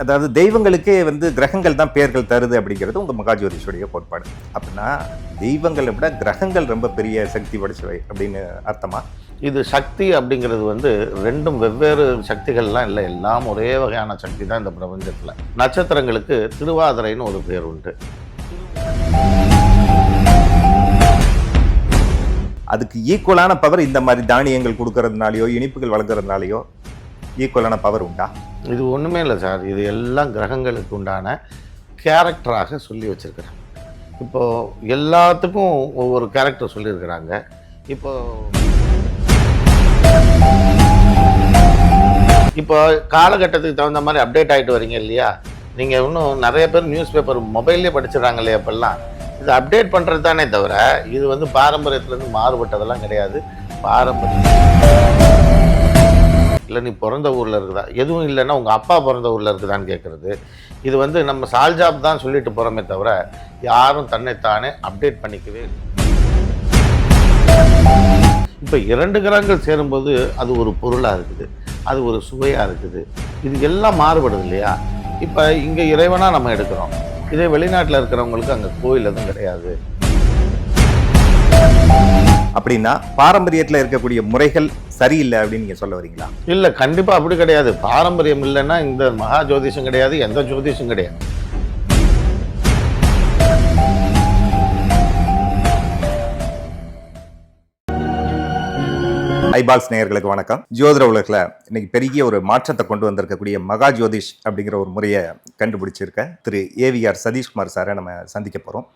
அதாவது தெய்வங்களுக்கே வந்து கிரகங்கள் தான் பெயர்கள் தருது அப்படிங்கிறது உங்க மகாஜோதிஷுடைய கோட்பாடு. அப்படின்னா தெய்வங்களை விட கிரகங்கள் ரொம்ப பெரிய சக்தி படைச்சவை அப்படின்னு அர்த்தமா? இது சக்தி அப்படிங்கிறது வந்து ரெண்டும் வெவ்வேறு சக்திகள்லாம் இல்லை. எல்லாம் ஒரே வகையான சக்தி தான் இந்த பிரபஞ்சத்தில். நட்சத்திரங்களுக்கு திருவாதிரைன்னு ஒரு பேர் உண்டு. அதுக்கு ஈக்குவலான பவர் இந்த மாதிரி தானியங்கள் கொடுக்கறதுனாலயோ இனிப்புகள் வழங்குறதுனாலயோ ஈக்குவலான பவர் உண்டா? இது ஒன்றுமே இல்லை சார். இது எல்லாம் கிரகங்களுக்கு உண்டான கேரக்டராக சொல்லி வச்சுருக்கிறேன் இப்போது எல்லாத்துக்கும் ஒவ்வொரு கேரக்டர் சொல்லியிருக்கிறாங்க. இப்போ இப்போ காலகட்டத்துக்கு தகுந்த மாதிரி அப்டேட் ஆகிட்டு வரீங்க இல்லையா? நீங்கள் இன்னும் நிறைய பேர் நியூஸ் பேப்பர் மொபைல்லே படிச்சிடறாங்க இல்லையா இப்போல்லாம் இது அப்டேட் பண்ணுறது தானே தவிர இது வந்து பாரம்பரியத்துலேருந்து மாறுபட்டதெல்லாம் கிடையாது. பாரம்பரியம் இல்லை நீ பிறந்த ஊரில் இருக்குதா? எதுவும் இல்லைன்னா உங்கள் அப்பா பிறந்த ஊரில் இருக்குதான்னு கேட்குறது இது வந்து நம்ம சால்ஜாப் தான் சொல்லிட்டு போகிறோமே தவிர யாரும் தன்னைத்தானே அப்டேட் பண்ணிக்கவே இப்போ இரண்டு கிரகங்கள் சேரும்போது அது ஒரு பொருளாக இருக்குது அது ஒரு சுவையாக இருக்குது. இது எல்லாம் மாறுபடுது இல்லையா? இப்போ இங்கே இறைவனாக நம்ம எடுக்கிறோம். இதே வெளிநாட்டில் இருக்கிறவங்களுக்கு அங்கே கோயில் எதுவும் கிடையாது. அப்படின்னா பாரம்பரியத்தில் இருக்கக்கூடிய முறைகள் சரியில்லை அப்படின்னு நீங்கள் சொல்ல வரீங்களா? இல்லை கண்டிப்பாக அப்படி கிடையாது. பாரம்பரியம் இல்லைன்னா இந்த மகா ஜோதிஷம் கிடையாது எந்த ஜோதிஷம் கிடையாது. ஐபால்ஸ் நேயர்களுக்கு வணக்கம். ஜோதிட உலகில் இன்னைக்கு பெரிய ஒரு மாற்றத்தை கொண்டு வந்திருக்கக்கூடிய மகா ஜோதிஷ் அப்படிங்கிற ஒரு முறையை கண்டுபிடிச்சிருக்க திரு ஏவிஆர் சதீஷ்குமார் சாரை நம்ம சந்திக்க போகிறோம்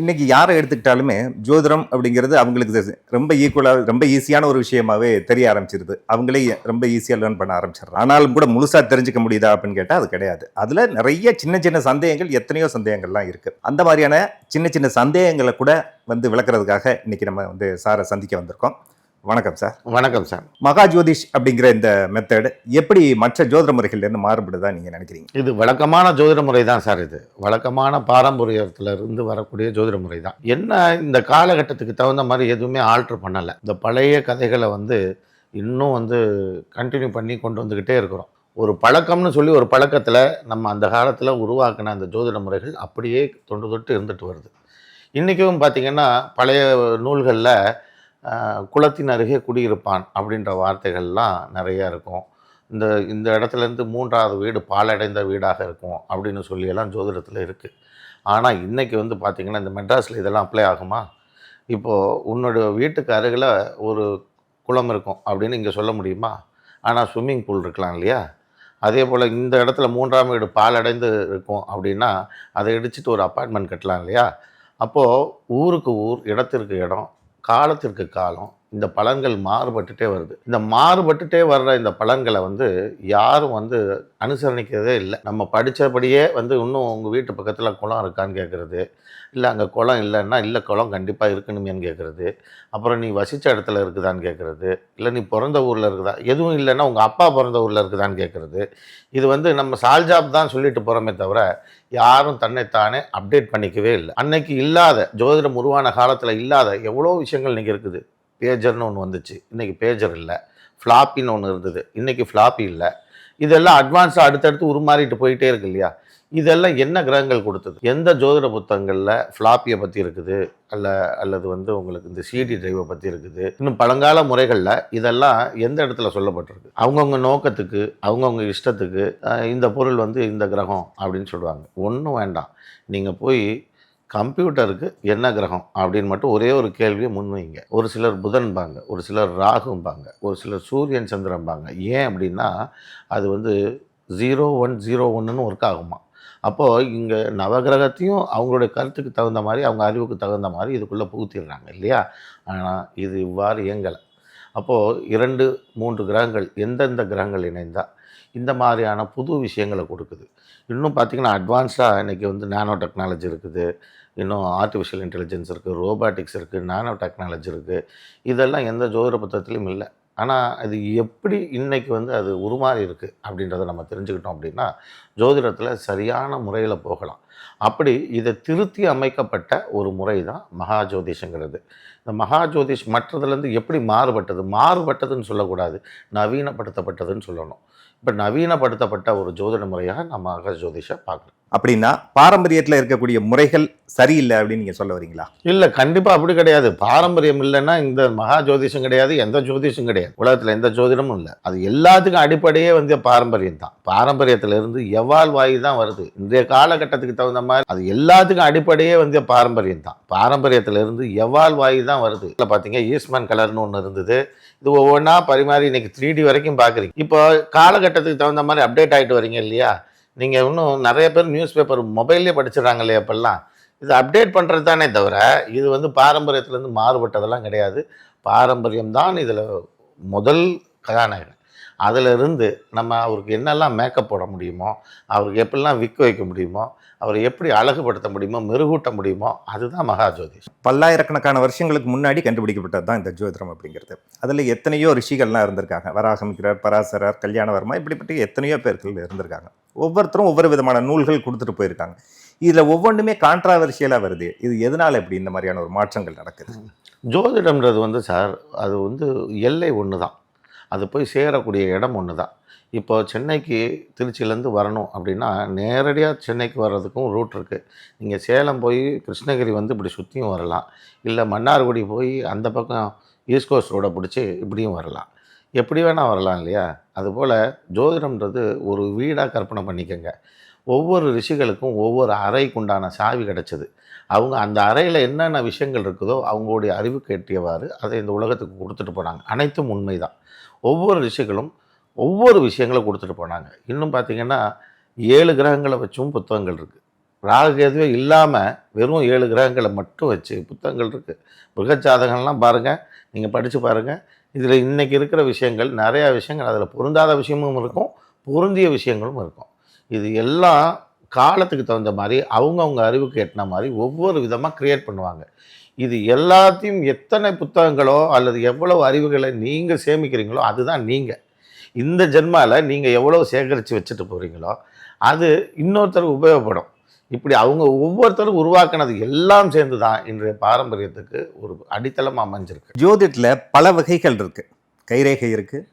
இன்னைக்கு யாரை எடுத்துக்கிட்டாலுமே ஜோதிடம் அப்படிங்கிறது அவங்களுக்கு ரொம்ப ஈக்குவலாக ரொம்ப ஈஸியான ஒரு விஷயமாவே தெரிய ஆரம்பிச்சிருது. அவங்களே ரொம்ப ஈஸியாக லேர்ன் பண்ண ஆரம்பிச்சிடுறாங்க. ஆனாலும் கூட முழுசாக தெரிஞ்சுக்க முடியுதா அப்படின்னு கேட்டால் அது கிடையாது. அதில் நிறைய சின்ன சின்ன சந்தேகங்கள் எத்தனையோ சந்தேகங்கள்லாம் இருக்குது அந்த மாதிரியான சின்ன சின்ன சந்தேகங்களை கூட வந்து விளக்குறதுக்காக இன்னைக்கு நம்ம வந்து சாரை சந்திக்க வந்திருக்கோம். வணக்கம் சார். வணக்கம் சார். மகா ஜோதிஷ் அப்படிங்கிற இந்த மெத்தட் எப்படி மற்ற ஜோதிட முறைகள்ல இருந்து மாறுபடுதா நீங்க நினைக்கிறீங்க? இது வழக்கமான ஜோதிட முறை தான் சார் இது. வழக்கமான பாரம்பரியத்துல இருந்து வரக்கூடிய ஜோதிட முறை தான் என்ன இந்த காலகட்டத்துக்கு தகுந்த மாதிரி எதுவுமே ஆல்ட்ரு பண்ணலை. இந்த பழைய கதைகளை வந்து இன்னும் வந்து கண்டினியூ பண்ணி கொண்டு வந்துக்கிட்டே இருக்கிறோம். ஒரு பழக்கம்னு சொல்லி ஒரு பழக்கத்தில் நம்ம அந்த காலத்தில் உருவாக்கின அந்த ஜோதிட முறைகள் அப்படியே தொன்று தொட்டு இருந்துட்டு வருது. இன்றைக்கும் பார்த்திங்கன்னா பழைய நூல்களில் குளத்தின் அருகே குடியிருப்பான் அப்படின்ற வார்த்தைகள்லாம் நிறையா இருக்கும். இந்த இந்த இடத்துலேருந்து மூன்றாவது வீடு பாலடைந்த வீடாக இருக்கும் அப்படின்னு சொல்லியெல்லாம் ஜோதிடத்தில் இருக்குது ஆனால் இன்றைக்கி வந்து பார்த்திங்கன்னா இந்த மெட்ராஸில் இதெல்லாம் அப்ளை ஆகுமா? இப்போது உன்னோட வீட்டுக்கு அருகில் ஒரு குளம் இருக்கும் அப்படின்னு இங்கே சொல்ல முடியுமா? ஆனால் ஸ்விம்மிங் பூல் இருக்கலாம் இல்லையா? அதே போல் இந்த இடத்துல மூன்றாம் வீடு பாலடைந்து இருக்கும் அப்படின்னா அதை இடிச்சிட்டு ஒரு அப்பார்ட்மெண்ட் கட்டலாம் இல்லையா? அப்போது ஊருக்கு ஊர் இடத்திற்கு இடம் காலத்திற்கு காலம். இந்த பலன்கள் மாறுபட்டுட்டே வருது. இந்த மாறுபட்டுட்டே வர்ற இந்த பலன்களை வந்து யாரும் வந்து அனுசரணிக்கிறதே இல்லை. நம்ம படித்தபடியே வந்து இன்னும் உங்கள் வீட்டு பக்கத்தில் குளம் இருக்கான்னு கேட்குறது இல்லை அங்கே குளம் இல்லைன்னா இல்லை குளம் கண்டிப்பாக இருக்கணுமேன்னு கேட்குறது அப்புறம் நீ வசித்த இடத்துல இருக்குதான்னு கேட்குறது இல்லை நீ பிறந்த ஊரில் இருக்குதா? எதுவும் இல்லைன்னா உங்கள் அப்பா பிறந்த ஊரில் இருக்குதான்னு கேட்குறது இது வந்து நம்ம சால்ஜாப் தான் சொல்லிட்டு போகிறோமே தவிர யாரும் தன்னைத்தானே அப்டேட் பண்ணிக்கவே இல்லை. அன்னைக்கு இல்லாத ஜோதிடம் உருவான காலத்தில் இல்லாத எவ்வளோ விஷயங்கள் இன்றைக்கி இருக்குது. பேஜர்னு ஒன்று வந்துச்சு. இன்றைக்கி பேஜர் இல்லை. ஃப்ளாப்பின்னு ஒன்று இருந்தது. இன்றைக்கி ஃப்ளாப்பி இல்லை. இதெல்லாம் அட்வான்ஸாக அடுத்தடுத்து உருமாறிட்டு போயிட்டே இருக்கு இல்லையா? இதெல்லாம் என்ன கிரகங்கள் கொடுத்தது? எந்த ஜோதிட புத்தகங்களில் ஃப்ளாப்பியை பற்றி இருக்குது? அல்ல அல்லது வந்து உங்களுக்கு இந்த சிடி டிரைவை பற்றி இருக்குது? இன்னும் பழங்கால முறைகளில் இதெல்லாம் எந்த இடத்துல சொல்லப்பட்டிருக்கு? அவங்கவுங்க நோக்கத்துக்கு அவங்கவுங்க இஷ்டத்துக்கு இந்த பொருள் வந்து இந்த கிரகம் அப்படின்னு சொல்லுவாங்க. ஒன்றும் வேண்டாம். நீங்கள் போய் கம்ப்யூட்டருக்கு என்ன கிரகம் அப்படின்னு மட்டும் ஒரே ஒரு கேள்வியை முன்வைங்க. ஒரு சிலர் புதன்பாங்க ஒரு சிலர் ராகும்பாங்க ஒரு சிலர் சூரியன் சந்திரம்பாங்க. ஏன் அப்படின்னா அது வந்து ஜீரோ ஒன் ஜீரோ ஒன்றுன்னு ஒர்க் ஆகுமா? அப்போது இங்கே நவகிரகத்தையும் அவங்களுடைய கருத்துக்கு தகுந்த மாதிரி அவங்க அறிவுக்கு தகுந்த மாதிரி இதுக்குள்ளே புகுத்திடுறாங்க இல்லையா? ஆனால் இது இவ்வாறு இயங்கலை. அப்போது இரண்டு மூன்று கிரகங்கள் எந்தெந்த கிரகங்கள் இணைந்தால் இந்த மாதிரியான புது விஷயங்களை கொடுக்குது. இன்னும் பார்த்திங்கன்னா அட்வான்ஸ்டாக இன்றைக்கி வந்து நானோ டெக்னாலஜி இருக்குது. இன்னும் ஆர்டிஃபிஷியல் இன்டெலிஜென்ஸ் இருக்குது ரோபாட்டிக்ஸ் இருக்குது நானோ டெக்னாலஜி இருக்குது இதெல்லாம் எந்த ஜோதிட புத்தகத்துலையும் இல்லை. ஆனால் அது எப்படி இன்றைக்கி வந்து அது உருமாறி இருக்குது அப்படின்றத நம்ம தெரிஞ்சுக்கிட்டோம் அப்படின்னா ஜோதிடத்தில் சரியான முறையில் போகலாம். அப்படி இதை திருத்தி அமைக்கப்பட்ட ஒரு முறை தான் மகா ஜோதிஷங்கிறது இந்த மகா ஜோதிஷ் மற்றதுலேருந்து எப்படி மாறுபட்டது? மாறுபட்டதுன்னு சொல்லக்கூடாது. நவீனப்படுத்தப்பட்டதுன்னு சொல்லணும். இப்போ நவீனப்படுத்தப்பட்ட ஒரு ஜோதிட முறையாக நம்ம மகா ஜோதிஷை பார்க்குறோம் அப்படின்னா பாரம்பரியத்தில் இருக்கக்கூடிய முறைகள் சரியில்லை அப்படின்னு நீங்கள் சொல்ல வரீங்களா? இல்லை கண்டிப்பாக அப்படி கிடையாது. பாரம்பரியம் இல்லைன்னா இந்த மகா ஜோதிஷம் கிடையாது எந்த ஜோதிஷம் கிடையாது. உலகத்தில் எந்த ஜோதிடமும் இல்லை. அது எல்லாத்துக்கும் அடிப்படையே வந்து பாரம்பரியம் தான். பாரம்பரியத்திலிருந்து எவால் வாயு தான் வருது. இன்றைய காலகட்டத்துக்கு தகுந்த மாதிரி அது எல்லாத்துக்கும் அடிப்படையே வந்து பாரம்பரியம் தான். பாரம்பரியத்திலிருந்து எவால் வாயு தான் வருது. இல்லை பார்த்தீங்க ஈஸ்மன் கலர்னு ஒன்று இருந்தது. இது ஒவ்வொன்றா பரிமாறி இன்னைக்கு த்ரீ டி வரைக்கும் பார்க்குறீங்க இப்போ காலகட்டத்துக்கு தகுந்த மாதிரி அப்டேட் ஆகிட்டு வரீங்க இல்லையா? நீங்கள் இன்னும் நிறைய பேர் நியூஸ் பேப்பர் மொபைல்லே படிச்சிடறாங்க இல்லையா இப்போல்லாம் இது அப்டேட் பண்ணுறது தானே தவிர இது வந்து பாரம்பரியத்திலேருந்து மாறுபட்டதெல்லாம் கிடையாது. பாரம்பரியம் தான் இதில் முதல் கதாநாயகன். அதிலிருந்து நம்ம அவருக்கு என்னெல்லாம் மேக்கப் போட முடியுமோ அவருக்கு எப்படிலாம் விற்க வைக்க முடியுமோ அவரை எப்படி அழகுபடுத்த முடியுமோ மெருகூட்ட முடியுமோ அதுதான் மகா ஜோதிஷம் பல்லாயிரக்கணக்கான வருஷங்களுக்கு முன்னாடி கண்டுபிடிக்கப்பட்டது தான் இந்த ஜோதிடம் அப்படிங்கிறது. அதில் எத்தனையோ ரிஷிகள்லாம் இருந்திருக்காங்க. வராகமிக்கிறார் பராசரர் கல்யாணவர்மா இப்படிப்பட்ட எத்தனையோ பேர்கள் இருந்திருக்காங்க. ஒவ்வொருத்தரும் ஒவ்வொரு விதமான நூல்கள் கொடுத்துட்டு போயிருக்காங்க. இதில் ஒவ்வொன்றுமே கான்ட்ராவர்ஷியலாக வருது. இது எதனால இப்படி இந்த மாதிரியான ஒரு மாற்றங்கள் நடக்குது? ஜோதிடம்ன்றது வந்து சார் அது வந்து எல்லை ஒன்று தான் அது போய் சேரக்கூடிய இடம் ஒன்று தான். இப்போ சென்னைக்கு திருச்சியிலேருந்து வரணும் அப்படின்னா நேரடியாக சென்னைக்கு வர்றதுக்கும் ரூட் இருக்குது நீங்கள் சேலம் போய் கிருஷ்ணகிரி வந்து இப்படி சுற்றியும் வரலாம். இல்லை மன்னார்குடி போய் அந்த பக்கம் ஈஸ்ட் கோஸ்ட் ரோடை பிடிச்சி இப்படியும் வரலாம். எப்படி வேணால் வரலாம் இல்லையா? அதுபோல் ஜோதிடம்ன்றது ஒரு வீடாக கற்பனை பண்ணிக்கோங்க. ஒவ்வொரு ரிஷிகளுக்கும் ஒவ்வொரு அறைக்குண்டான சாவி கிடச்சிது. அவங்க அந்த அறையில் என்னென்ன விஷயங்கள் இருக்குதோ அவங்களுடைய அறிவுக்கு எட்டியவாறு அதை இந்த உலகத்துக்கு கொடுத்துட்டு போனாங்க. அனைத்தும் உண்மைதான். ஒவ்வொரு ரிஷிகளும் ஒவ்வொரு விஷயங்களை கொடுத்துட்டு போனாங்க. இன்னும் பார்த்தீங்கன்னா ஏழு கிரகங்களை வச்சும் புத்தகங்கள் இருக்குது ராகுகேதுவே இல்லாமல் வெறும் ஏழு கிரகங்களை மட்டும் வச்சு புத்தகங்கள் இருக்குது மிருகஜாதகம்லாம் பாருங்கள் நீங்கள் படித்து பாருங்கள் இதில் இன்றைக்கி இருக்கிற விஷயங்கள் நிறையா விஷயங்கள் அதில் பொருந்தாத விஷயமும் இருக்கும் பொருந்திய விஷயங்களும் இருக்கும். இது எல்லாம் காலத்துக்கு தகுந்த மாதிரி அவங்கவுங்க அறிவுக்கு எட்டின மாதிரி ஒவ்வொரு விதமாக க்ரியேட் பண்ணுவாங்க. இது எல்லாத்தையும் எத்தனை புத்தகங்களோ அல்லது எவ்வளவு அறிவுகளை நீங்கள் சேமிக்கிறீங்களோ அதுதான் நீங்கள் இந்த ஜென்மாவில் நீங்கள் எவ்வளோ சேகரித்து வச்சுட்டு போகிறீங்களோ அது இன்னொருத்தருக்கு உபயோகப்படும். இப்படி அவங்க ஒவ்வொருத்தரும் உருவாக்கினது எல்லாம் சேர்ந்து தான் இன்றைய பாரம்பரியத்துக்கு ஒரு அடித்தளம் அமைஞ்சிருக்கு. ஜோதிடத்தில் பல வகைகள் இருக்குது கைரேகை இருக்குது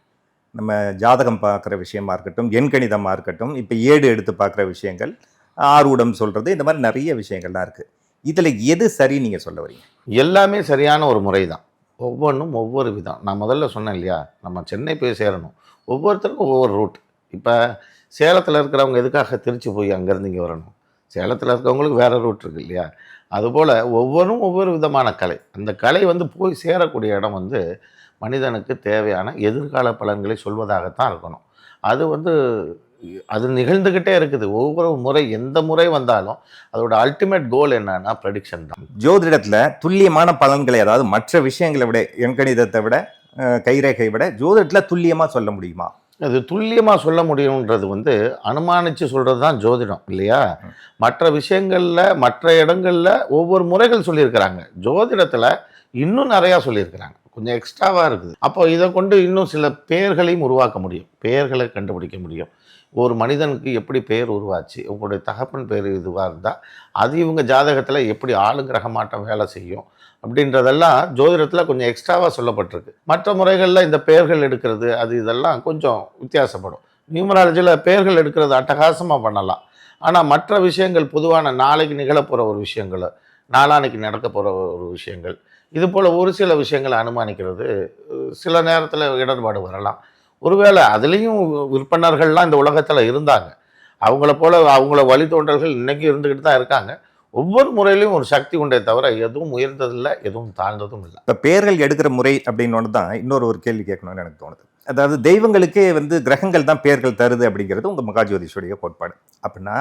நம்ம ஜாதகம் பார்க்குற விஷயமா இருக்கட்டும் எண்கணிதமாக இருக்கட்டும் இப்போ ஏடு எடுத்து பார்க்குற விஷயங்கள் ஆர்வடம் சொல்கிறது இந்த மாதிரி நிறைய விஷயங்கள்லாம் இருக்குது இதில் எது சரி நீங்கள் சொல்ல வரீங்க? எல்லாமே சரியான ஒரு முறை தான் ஒவ்வொன்றும் ஒவ்வொரு விதம். நான் முதல்ல சொன்னேன் இல்லையா? நம்ம சென்னை போய் சேரணும். ஒவ்வொருத்தருக்கும் ஒவ்வொரு ரூட். இப்போ சேலத்தில் இருக்கிறவங்க எதுக்காக திருச்சி போய் அங்கேருந்து இங்கே வரணும்? சேலத்தில் இருக்கிறவங்களுக்கு வேறு ரூட் இருக்குது இல்லையா? அதுபோல் ஒவ்வொன்றும் ஒவ்வொரு விதமான கலை. அந்த கலை வந்து போய் சேரக்கூடிய இடம் வந்து மனிதனுக்கு தேவையான எதிர்கால பலன்களை சொல்வதாகத்தான் இருக்கணும். அது வந்து அது நிகழ்ந்துக்கிட்டே இருக்குது. ஒவ்வொரு முறை எந்த முறை வந்தாலும் அதோட அல்டிமேட் கோல் என்னன்னா ப்ரெடிக்ஷன் தான். ஜோதிடத்தில் துல்லியமான பலன்களை அதாவது மற்ற விஷயங்களை விட எண்கணிதத்தை விட கைரேகை விட ஜோதிடத்தில் துல்லியமாக சொல்ல முடியுமா? அது துல்லியமாக சொல்ல முடியுன்றது வந்து அனுமானித்து சொல்கிறது தான் ஜோதிடம் இல்லையா? மற்ற விஷயங்களில் மற்ற இடங்களில் ஒவ்வொரு முறைகள் சொல்லியிருக்கிறாங்க. ஜோதிடத்தில் இன்னும் நிறையா சொல்லியிருக்கிறாங்க. கொஞ்சம் எக்ஸ்ட்ராவாக இருக்குது. அப்போ இதை கொண்டு இன்னும் சில பெயர்களையும் உருவாக்க முடியும். பெயர்களை கண்டுபிடிக்க முடியும். ஒரு மனிதனுக்கு எப்படி பெயர் உருவாச்சு உங்களுடைய தகப்பன் பேர் இதுவாக இருந்தால் அது இவங்க ஜாதகத்தில் எப்படி ஆளுங்கிரகமாட்டம் வேலை செய்யும் அப்படின்றதெல்லாம் ஜோதிடத்தில் கொஞ்சம் எக்ஸ்ட்ராவாக சொல்லப்பட்டிருக்கு. மற்ற முறைகளில் இந்த பெயர்கள் எடுக்கிறது அது இதெல்லாம் கொஞ்சம் வித்தியாசப்படும். நியூமராலஜியில் பெயர்கள் எடுக்கிறது அட்டகாசமாக பண்ணலாம். ஆனால் மற்ற விஷயங்கள் பொதுவான நாளைக்கு நிகழப்போகிற ஒரு விஷயங்கள் நாளானைக்கு நடக்க போகிற ஒரு விஷயங்கள் இது போல் ஒரு சில விஷயங்களை அனுமானிக்கிறது சில நேரத்தில் இடர்பாடு வரலாம். ஒருவேளை அதுலேயும் விற்பனர்கள்லாம் இந்த உலகத்தில் இருந்தாங்க. அவங்கள போல் அவங்கள வழித்தோன்றல்கள் இன்றைக்கும் இருந்துக்கிட்டு தான் இருக்காங்க. ஒவ்வொரு முறையிலையும் ஒரு சக்தி உண்டே தவிர எதுவும் உயர்ந்ததில்லை எதுவும் தாழ்ந்ததும் இல்லை. இப்போ பேர்கள் எடுக்கிற முறை அப்படின்னு தான் இன்னொரு ஒரு கேள்வி கேட்கணும்னு எனக்கு தோணுது. அதாவது தெய்வங்களுக்கே வந்து கிரகங்கள் தான் பெயர்கள் தருது அப்படிங்கிறது உங்கள் மகாஜோதிஷுடைய கோட்பாடு. அப்படின்னா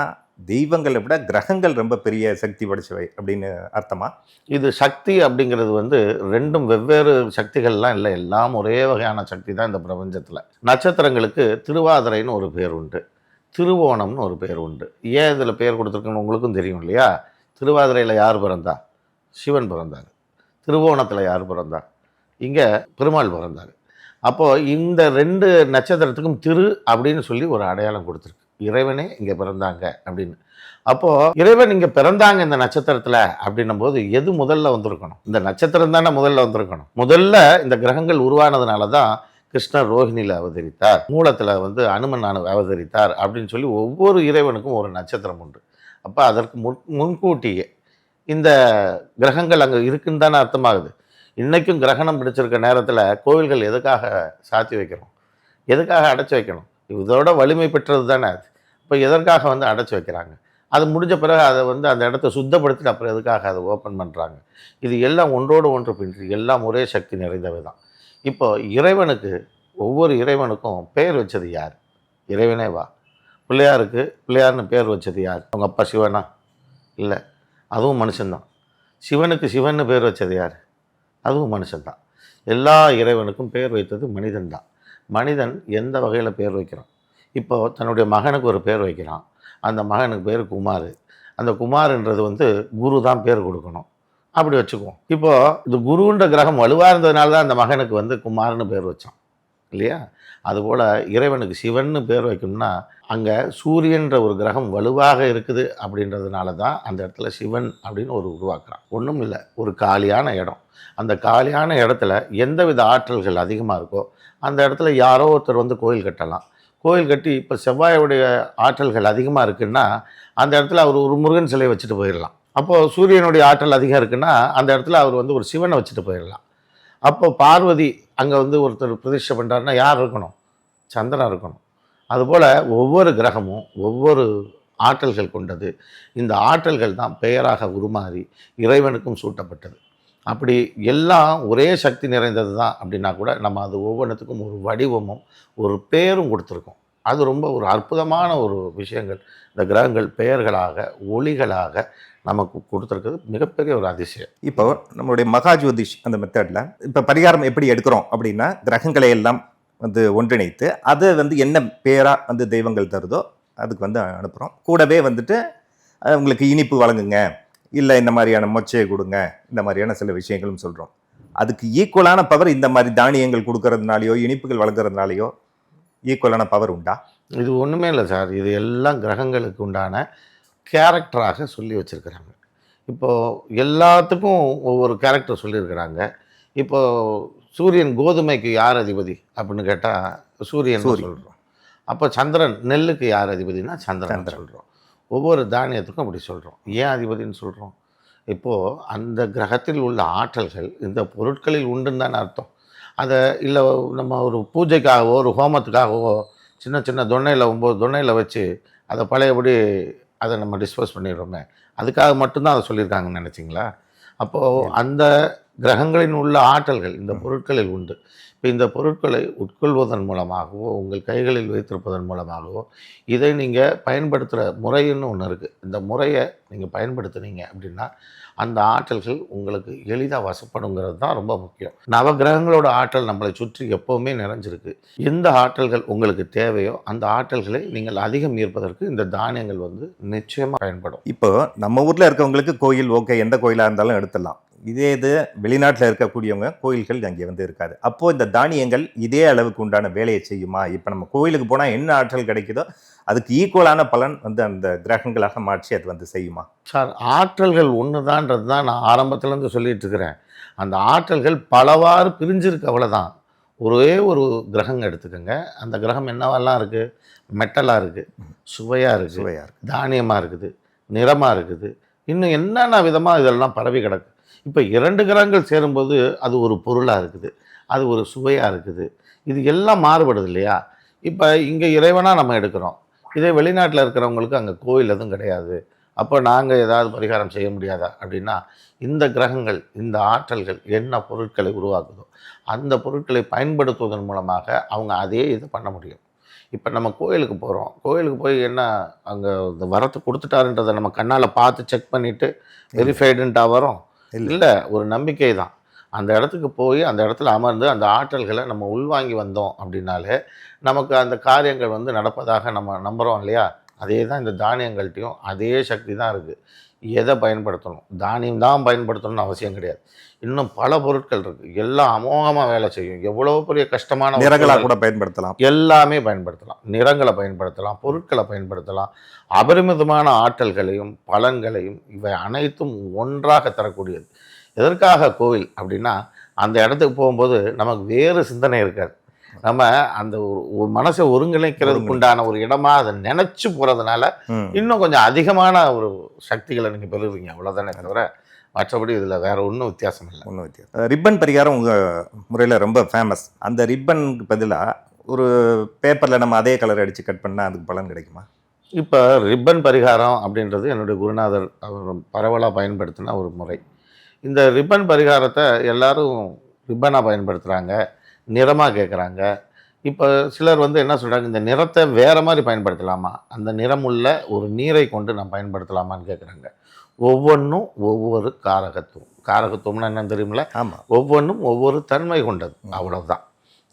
தெய்வங்களை விட கிரகங்கள் ரொம்ப பெரிய சக்தி படைச்சவை அப்படின்னு அர்த்தமா? இது சக்தி அப்படிங்கிறது வந்து ரெண்டும் வெவ்வேறு சக்திகள்லாம் இல்லை. எல்லாம் ஒரே வகையான சக்தி தான் இந்த பிரபஞ்சத்தில். நட்சத்திரங்களுக்கு திருவாதிரைன்னு ஒரு பேர் உண்டு. திருவோணம்னு ஒரு பேர் உண்டு. ஏன் இதில் பேர் கொடுத்துருக்குன்னு உங்களுக்கும் தெரியும் இல்லையா? திருவாதிரையில் யார் பிறந்தா? சிவன் பிறந்தார். திருவோணத்தில் யார் பிறந்தா? இங்கே பெருமாள் பிறந்தார். அப்போது இந்த ரெண்டு நட்சத்திரத்துக்கும் திரு அப்படின்னு சொல்லி ஒரு அடையாளம் கொடுத்துருக்கு. இறைவனே இங்கே பிறந்தாங்க அப்படின்னு. அப்போது இறைவன் இங்கே பிறந்தாங்க இந்த நட்சத்திரத்தில் அப்படின்னும் போது எது முதல்ல வந்திருக்கணும்? இந்த நட்சத்திரம் தானே முதல்ல வந்திருக்கணும். முதல்ல இந்த கிரகங்கள் உருவானதுனால தான் கிருஷ்ணர் ரோஹிணியில் அவதரித்தார். மூலத்தில் வந்து அனுமன் அனு அவதரித்தார் அப்படின்னு சொல்லி ஒவ்வொரு இறைவனுக்கும் ஒரு நட்சத்திரம் உண்டு. அப்போ அதற்கு முன் முன்கூட்டியே இந்த கிரகங்கள் அங்கே இருக்குன்னு தானே அர்த்தமாகுது. இன்றைக்கும் கிரகணம் பிடிச்சிருக்க நேரத்தில் கோவில்கள் எதுக்காக சாத்தி வைக்கிறோம் எதுக்காக அடைச்சி வைக்கணும்? இதோட வலிமை பெற்றது தானே அது. இப்போ எதற்காக வந்து அடைச்சி வைக்கிறாங்க? அது முடிஞ்ச பிறகு அதை வந்து அந்த இடத்த சுத்தப்படுத்திட்டு அப்புறம் எதுக்காக அதை ஓப்பன் பண்ணுறாங்க இது எல்லாம் ஒன்றோடு ஒன்று பின்றி எல்லாம் ஒரே சக்தி நிறைந்தவை தான் இப்போ இறைவனுக்கு ஒவ்வொரு இறைவனுக்கும் பெயர் வச்சது யார்? இறைவனே வா. பிள்ளையாருக்கு பிள்ளையார்னு பேர் வச்சது யார்? அவங்க அப்பா சிவனா? இல்லை. அதுவும் மனுஷன்தான். சிவனுக்கு சிவன்னு பேர் வச்சது யார்? அதுவும் மனுஷன் தான் எல்லா இறைவனுக்கும் பெயர் வைத்தது மனிதன் தான் மனிதன் எந்த வகையில் பேர் வைக்கிறான்? இப்போ தன்னுடைய மகனுக்கு ஒரு பேர் வைக்கிறான். அந்த மகனுக்கு பேர் குமார். அந்த குமார்ன்றது வந்து குரு தான் பேர் கொடுக்கணும். அப்படி வச்சுக்குவோம். இப்போது இது குருன்ற கிரகம் வலுவாக இருந்ததுனால தான் அந்த மகனுக்கு வந்து குமார்னு பேர் வச்சான். இல்லையா? அதுபோல் இறைவனுக்கு சிவன்னு பேர் வைக்கணும்னா அங்கே சூரியன்ற ஒரு கிரகம் வலுவாக இருக்குது அப்படின்றதுனால தான் அந்த இடத்துல சிவன் அப்படின்னு ஒரு உருவாக்குறான். ஒன்றும் இல்லை ஒரு காலியான இடம். அந்த காலியான இடத்துல எந்தவித ஆற்றல்கள் அதிகமாக இருக்கோ அந்த இடத்துல யாரோ ஒருத்தர் வந்து கோயில் கட்டலாம். கோயில் கட்டி இப்போ செவ்வாயுடைய ஆற்றல்கள் அதிகமாக இருக்குன்னா அந்த இடத்துல அவர் ஒரு முருகன் சிலையை வச்சுட்டு போயிடலாம். அப்போது சூரியனுடைய ஆற்றல் அதிகம் இருக்குன்னா அந்த இடத்துல அவர் வந்து ஒரு சிவனை வச்சுட்டு போயிடலாம். அப்போ பார்வதி அங்கே வந்து ஒருத்தர் பிரதிஷ்டை பண்ணுறாருன்னா யார் இருக்கணும்? சந்திரன் இருக்கணும். அதுபோல் ஒவ்வொரு கிரகமும் ஒவ்வொரு ஆற்றல்கள் கொண்டது. இந்த ஆற்றல்கள் தான் பெயராக உருமாறி இறைவனுக்கும் சூட்டப்பட்டது. அப்படி எல்லாம் ஒரே சக்தி நிறைந்தது தான் அப்படின்னா கூட நம்ம அது ஒவ்வொன்றுத்துக்கும் ஒரு வடிவமும் ஒரு பேரும் கொடுத்துருக்கோம். அது ரொம்ப ஒரு அற்புதமான ஒரு விஷயங்கள். இந்த கிரகங்கள் பெயர்களாக ஒளிகளாக நமக்கு கொடுத்துருக்கிறது மிகப்பெரிய ஒரு அதிசயம். இப்போ நம்மளுடைய மகாஜோதிஷ் அந்த மெத்தடில் இப்போ பரிகாரம் எப்படி எடுக்கிறோம் அப்படின்னா கிரகங்களை எல்லாம் வந்து ஒன்றிணைத்து அதை வந்து என்ன பேராக வந்து தெய்வங்கள் தருதோ அதுக்கு வந்து அனுப்புகிறோம் கூடவே வந்துட்டு உங்களுக்கு இனிப்பு வழங்குங்க இல்லை இந்த மாதிரியான மொச்சையை கொடுங்க இந்த மாதிரியான சில விஷயங்களும் சொல்கிறோம் அதுக்கு ஈக்குவலான பவர் இந்த மாதிரி தானியங்கள் கொடுக்கறதுனாலையோ இனிப்புகள் வழங்குறதுனாலையோ ஈக்குவலான பவர் உண்டா? இது ஒன்றுமே இல்லை சார். இது எல்லாம் கிரகங்களுக்கு உண்டான கேரக்டராக சொல்லி வச்சுருக்கிறாங்க. இப்போது எல்லாத்துக்கும் ஒவ்வொரு கேரக்டர் சொல்லியிருக்கிறாங்க. இப்போது சூரியன் கோதுமைக்கு யார் அதிபதி? அப்படின்னு கேட்டால் சூரியன். சொல்கிறோம் அப்போ சந்திரன் நெல்லுக்கு யார் அதிபதினா சந்திரன் சந்திரன். சொல்கிறோம் ஒவ்வொரு தானியத்துக்கும் அப்படி சொல்கிறோம் ஏன் அதிபதின்னு சொல்கிறோம் இப்போது அந்த கிரகத்தில் உள்ள ஆற்றல்கள் இந்த பொருட்களில் உண்டுன்னு தானே அர்த்தம். அதை இல்லை நம்ம ஒரு பூஜைக்காகவோ ஒரு ஹோமத்துக்காகவோ சின்ன சின்ன தொன்னையில் ஒம்பது தொன்னையில் வச்சு அதை பழையபடி அதை நம்ம டிஸ்போஸ் பண்ணிடுறோமே. அதுக்காக மட்டும்தான் அதை சொல்லியிருக்காங்கன்னு நினச்சிங்களா? அப்போது அந்த கிரகங்களின் உள்ள ஆற்றல்கள் இந்த பொருட்களில் உண்டு. இப்போ இந்த பொருட்களை உட்கொள்வதன் மூலமாகவோ உங்கள் கைகளில் வைத்திருப்பதன் மூலமாகவோ இதை நீங்கள் பயன்படுத்துகிற முறைன்னு ஒன்று இருக்குது இந்த முறையை நீங்கள் பயன்படுத்துனீங்க அப்படின்னா அந்த ஆற்றல்கள் உங்களுக்கு எளிதாக வசப்படுங்கிறது தான் ரொம்ப முக்கியம். நவகிரகங்களோட ஆற்றல் நம்மளை சுற்றி எப்போவுமே நிறைஞ்சிருக்கு. எந்த ஆற்றல்கள் உங்களுக்கு தேவையோ அந்த ஆற்றல்களை நீங்கள் அதிகம் ஈர்ப்பதற்கு இந்த தானியங்கள் வந்து நிச்சயமாக பயன்படும். இப்போ நம்ம ஊரில் இருக்கவங்களுக்கு கோயில் ஓகே எந்த கோயிலாக இருந்தாலும் எடுத்துடலாம். இதே இது வெளிநாட்டில் இருக்கக்கூடியவங்க கோயில்கள் அங்கே வந்து இருக்காது. அப்போது இந்த தானியங்கள் இதே அளவுக்கு உண்டான வேலையை செய்யுமா? இப்போ நம்ம கோயிலுக்கு போனால் என்ன ஆற்றல் கிடைக்குதோ அதுக்கு ஈக்குவலான பலன் வந்து அந்த கிரகங்களாக மாற்றி அது வந்து செய்யுமா? சார் ஆற்றல்கள் ஒன்று தான்றது தான் நான் ஆரம்பத்துலேருந்து சொல்லிட்டு இருக்கிறேன். அந்த ஆற்றல்கள் பலவாறு பிரிஞ்சிருக்கு அவ்வளோதான் ஒரே ஒரு கிரகம் எடுத்துக்கோங்க. அந்த கிரகம் என்னவெல்லாம் இருக்குது மெட்டலாக இருக்குது சுவையாக இருக்குது சுவையா இருக்கு. தானியமாக இருக்குது. நிறமாக இருக்குது. இன்னும் என்னென்ன விதமாக இதெல்லாம் பரவி கிடக்கு? இப்போ இரண்டு கிரகங்கள் சேரும்போது அது ஒரு பொருளாக இருக்குது. அது ஒரு சுவையாக இருக்குது. இது எல்லாம் மாறுபடுது இல்லையா? இப்போ இங்கே இறைவனாக நம்ம எடுக்கிறோம். இதே வெளிநாட்டில் இருக்கிறவங்களுக்கு அங்கே கோயில் எதுவும் கிடையாது. அப்போ நாங்கள் ஏதாவது பரிகாரம் செய்ய முடியாதா? அப்படின்னா இந்த கிரகங்கள் இந்த ஆற்றல்கள் என்ன பொருட்களை உருவாக்குதோ அந்த பொருட்களை பயன்படுத்துவதன் மூலமாக அவங்க அதே இது பண்ண முடியும். இப்போ நம்ம கோயிலுக்கு போகிறோம் கோயிலுக்கு போய் என்ன அங்கே இந்த வரத்தை கொடுத்துட்டாருன்றதை நம்ம கண்ணால் பார்த்து செக் பண்ணிவிட்டு வெரிஃபைடுன்ட்டா வரும்? இல்லை. ஒரு நம்பிக்கை தான். அந்த இடத்துக்கு போய் அந்த இடத்துல அமர்ந்து அந்த ஆற்றல்களை நம்ம உள்வாங்கி வந்தோம் அப்படின்னாலே நமக்கு அந்த காரியங்கள் வந்து நடப்பதாக நம்ம நம்புகிறோம் இல்லையா? அதே தான் இந்த தானியங்கள்ட்டையும் அதே சக்தி தான் இருக்குது எதை பயன்படுத்தணும்? தானியம் தான் பயன்படுத்தணும்னு அவசியம் கிடையாது. இன்னும் பல பொருட்கள் இருக்குது எல்லாம் அமோகமாக வேலை செய்யும். எவ்வளோ பெரிய கஷ்டமான நிறங்களாக கூட பயன்படுத்தலாம். எல்லாமே பயன்படுத்தலாம். நிறங்களை பயன்படுத்தலாம். பொருட்களை பயன்படுத்தலாம். அபரிமிதமான ஆற்றல்களையும் பலன்களையும் இவை அனைத்தும் ஒன்றாக தரக்கூடியது. எதற்காக கோவில் அப்படின்னா அந்த இடத்துக்கு போகும்போது நமக்கு வேறு சிந்தனை இருக்காது. நம்ம அந்த ஒரு ஒரு மனசை ஒருங்கிணைக்கிறதுக்கு உண்டான ஒரு இடமா அதை நினைச்சு போறதுனால. இன்னும் கொஞ்சம் அதிகமான ஒரு சக்திகளை நீங்க பெறுவீங்க. அவ்வளவுதானே தவிர மற்றபடி இதுல வேற ஒன்றும் வித்தியாசம் இல்லை. ஒன்றும் வித்தியாசம். ரிப்பன் பரிகாரம் உங்கள் முறையில் ரொம்ப ஃபேமஸ் அந்த ரிப்பனுக்கு பதிலாக ஒரு பேப்பரில் நம்ம அதே கலர் அடித்து கட் பண்ணால் அதுக்கு பலன் கிடைக்குமா? இப்போ ரிப்பன் பரிகாரம் அப்படின்றது என்னுடைய குருநாதர் அவர் பரவலாக பயன்படுத்தின ஒரு முறை. இந்த ரிப்பன் பரிகாரத்தை எல்லாரும் ரிப்பனாக பயன்படுத்துகிறாங்க நிறமாக கேட்குறாங்க இப்போ சிலர் வந்து என்ன சொல்கிறாங்க இந்த நிறத்தை வேறு மாதிரி பயன்படுத்தலாமா? அந்த நிறமுள்ள ஒரு நீரை கொண்டு நான் பயன்படுத்தலாமான்னு கேட்குறாங்க ஒவ்வொன்றும் ஒவ்வொரு காரகத்துவம். காரகத்துவம்னா என்னன்னு தெரியுமில்ல? ஆமாம் ஒவ்வொன்றும் ஒவ்வொரு தன்மை கொண்டது. அவ்வளவுதான்.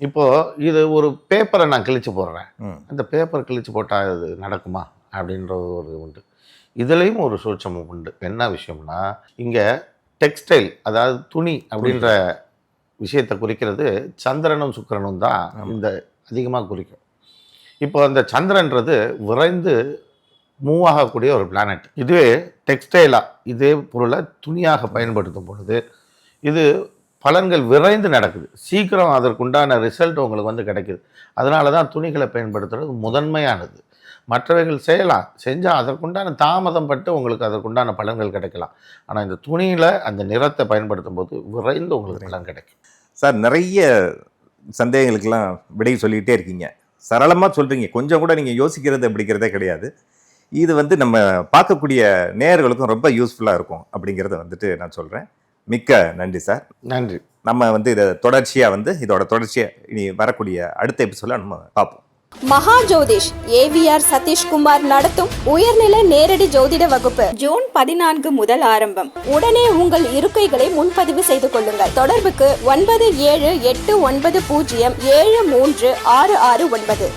இப்போது இது ஒரு பேப்பரை நான் கிழிச்சு போடுறேன். அந்த பேப்பர் கிழிச்சு போட்டால் இது நடக்குமா? அப்படின்றது ஒரு உண்டு. இதுலேயும் ஒரு சூட்சமம் உண்டு. என்ன விஷயம்னா இங்கே டெக்ஸ்டைல் அதாவது துணி. அப்படின்ற விஷயத்தை குறிக்கிறது சந்திரனும் சுக்கிரனும் தான். இந்த அதிகமாக குறிக்கும். இப்போ அந்த சந்திரன்றது விரைந்து மூவ் ஆகக்கூடிய ஒரு பிளானட் இதுவே டெக்ஸ்டைலாக இதே பொருளை துணியாக பயன்படுத்தும் பொழுது இது பலன்கள் விரைந்து நடக்குது. சீக்கிரம் அதற்குண்டான ரிசல்ட் உங்களுக்கு வந்து கிடைக்குது. அதனால தான் துணிகளை பயன்படுத்துறது முதன்மையானது. மற்றவைகள் செய்யலாம் செஞ்சால் அதற்குண்டான தாமதம் பட்டு உங்களுக்கு அதற்குண்டான பலன்கள் கிடைக்கலாம். ஆனால் இந்த துணியில் அந்த நிறத்தை பயன்படுத்தும் போது விரைந்து உங்களுக்கு பலன் கிடைக்கும். சார் நிறைய சந்தேகங்களுக்கெல்லாம் விடை சொல்லிக்கிட்டே இருக்கீங்க. சரளமாக சொல்கிறீங்க கொஞ்சம் கூட நீங்கள் யோசிக்கிறது அப்படிங்கிறதே கிடையாது. இது வந்து நம்ம பார்க்கக்கூடிய நேயர்களுக்கும் ரொம்ப யூஸ்ஃபுல்லாக இருக்கும் அப்படிங்கிறத வந்துட்டு நான் சொல்கிறேன் மிக்க நன்றி சார். நன்றி. நம்ம வந்து இதை தொடர்ச்சியாக வந்து இதோட தொடர்ச்சியாக இனி வரக்கூடிய அடுத்த எபிசோட நம்ம பார்ப்போம். மகா ஜோதிஷ் ஏவிஆர் சதீஷ்குமார் நடத்தும் உயர்நிலை நேரடி ஜோதிட வகுப்பு ஜூன் பதினான்கு முதல் ஆரம்பம். உடனே உங்கள் இருக்கைகளை முன்பதிவு செய்து கொள்ளுங்கள். தொடர்புக்கு ஒன்பது ஏழு எட்டு ஒன்பது பூஜ்ஜியம் ஏழு மூன்று ஆறு ஆறு ஒன்பது.